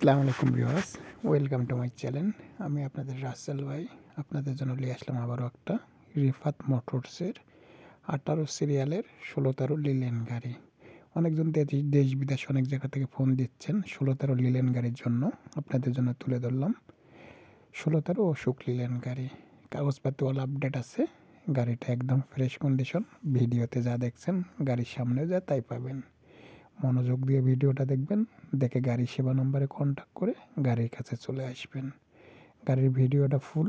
আসসালামু আলাইকুম viewers, welcome to my channel. আমি আপনাদের রাসেল ভাই, আপনাদের জন্য নিয়ে আসলাম আবারও একটা রিফাত মোটরসের আঠারো সিরিয়ালের ষোলো তেরো লিলেন গাড়ি। অনেকজন দেশ বিদেশ অনেক জায়গা থেকে ফোন দিচ্ছেন ষোলো তেরো লিলেন গাড়ির জন্য। আপনাদের জন্য তুলে ধরলাম ষোলো তেরো অশোক লিলেন গাড়ি। কাগজপাতি অল আপডেট আছে, গাড়িটা একদম ফ্রেশ কন্ডিশন ভিডিওতে যা দেখছেন গাড়ির সামনে যা তাই পাবেন। মনোযোগ দিয়ে ভিডিওটা দেখবেন, দেখে গাড়ি সেবা নম্বরে কন্ট্যাক্ট করে গাড়ির কাছে চলে আসবেন। গাড়ির ভিডিওটা ফুল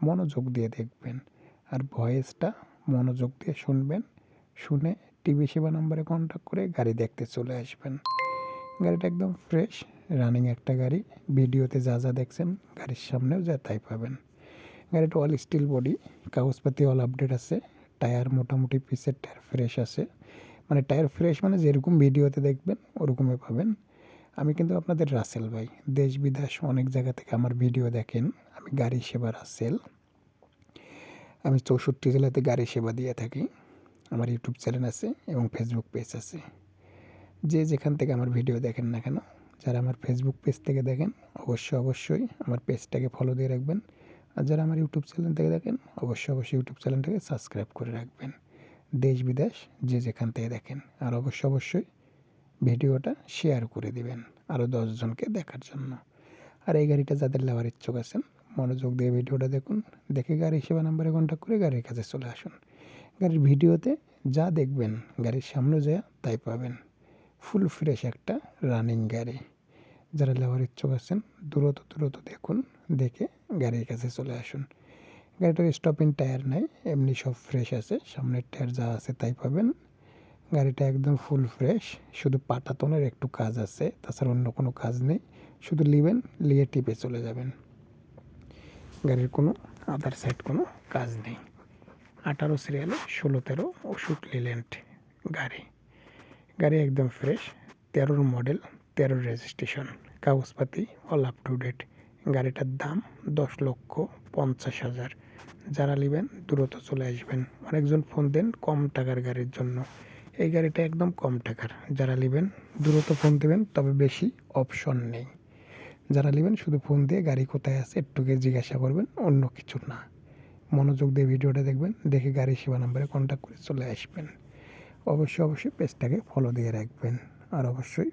মনোযোগ দিয়ে দেখবেন আর ভয়েসটা মনোযোগ দিয়ে শুনবেন, শুনে টিভি সেবা নম্বরে কন্ট্যাক্ট করে গাড়ি দেখতে চলে আসবেন। গাড়িটা একদম ফ্রেশ রানিং একটা গাড়ি, ভিডিওতে যা যা দেখছেন গাড়ির সামনেও যা তাই পাবেন। গাড়িটা অল স্টিল বডি কাগজপাতি অল আপডেট আছে, টায়ার মোটামুটি পিসের টায়ার ফ্রেশ আছে। মানে টায়ার ফ্রেশ মানে যেরকম ভিডিওতে দেখবেন, ওরকমই পাবেন। আমি কিন্তু আপনাদের রাসেল ভাই, দেশ বিদেশ অনেক জায়গা থেকে আমার ভিডিও দেখেন, আমি গাড়ি সেবা রাসেল। আমি চৌষট্টি জেলাতে গাড়ি সেবা দিয়ে থাকি, আমার ইউটিউব চ্যানেল আছে এবং ফেসবুক পেজ আছে। যে যেখান থেকে আমার ভিডিও দেখেন না কেন, যারা আমার ফেসবুক পেজ থেকে দেখেন, অবশ্যই অবশ্যই আমার পেজটাকে ফলো দিয়ে রাখবেন। আর যারা আমার ইউটিউব চ্যানেল থেকে দেখেন, অবশ্যই অবশ্যই ইউটিউব চ্যানেলটাকে সাবস্ক্রাইব করে রাখবেন। দেশ বিদেশ যে যেখান থেকে দেখেন, আর অবশ্যই অবশ্যই ভিডিওটা শেয়ার করে দিবেন আরও দশজনকে দেখার জন্য। আর এই গাড়িটা যাদের নেওয়ার ইচ্ছুক আছেন, মনোযোগ দিয়ে ভিডিওটা দেখুন, দেখে গাড়ি সেবা নাম্বারে কন্ট্যাক্ট করে গাড়ির কাছে চলে আসুন। গাড়ির ভিডিওতে যা দেখবেন, গাড়ির সামনে যা, তাই পাবেন। ফুল ফ্রেশ একটা রানিং গাড়ি। যারা নেওয়ার ইচ্ছুক আছেন, দ্রুত দ্রুত দেখুন, দেখে গাড়ির কাছে চলে আসুন। গাড়িটার স্টপিং টায়ার নাই, এমনি সব ফ্রেশ আছে, সামনের টায়ার যা আছে তাই পাবেন। গাড়িটা একদম ফুল ফ্রেশ শুধু পাটাতনের একটু কাজ আছে, তাছাড়া অন্য কোনো কাজ নেই, শুধু লিবেন লিয়ে টিপে চলে যাবেন। গাড়ির কোনো আদার সাইড কোনো কাজ নেই। আঠারো সিরিয়ালে ষোলো, তেরো, ওষুধ লিলেন্ট গাড়ি। গাড়ি একদম ফ্রেশ তেরোর মডেল তেরোর রেজিস্ট্রেশন কাগজপাতি অল আপ টু ডেট গাড়িটার দাম দশ লক্ষ পঞ্চাশ হাজার। যারা নেবেন দ্রুত চলে আসবেন। অনেকজন ফোন দেন কম টাকার গাড়ির জন্য। এই গাড়িটা একদম কম টাকার। যারা নেবেন দ্রুত ফোন দেবেন, তবে বেশি অপশন নেই। যারা নেবেন শুধু ফোন দিয়ে গাড়ি কোথায় আছে একটুকে জিজ্ঞাসা করবেন, অন্য কিছু না। মনোযোগ দিয়ে ভিডিওটা দেখবেন, দেখে গাড়ি সেবা নাম্বারে কন্ট্যাক্ট করে চলে আসবেন। অবশ্যই অবশ্যই পেজটাকে ফলো দিয়ে রাখবেন। আর অবশ্যই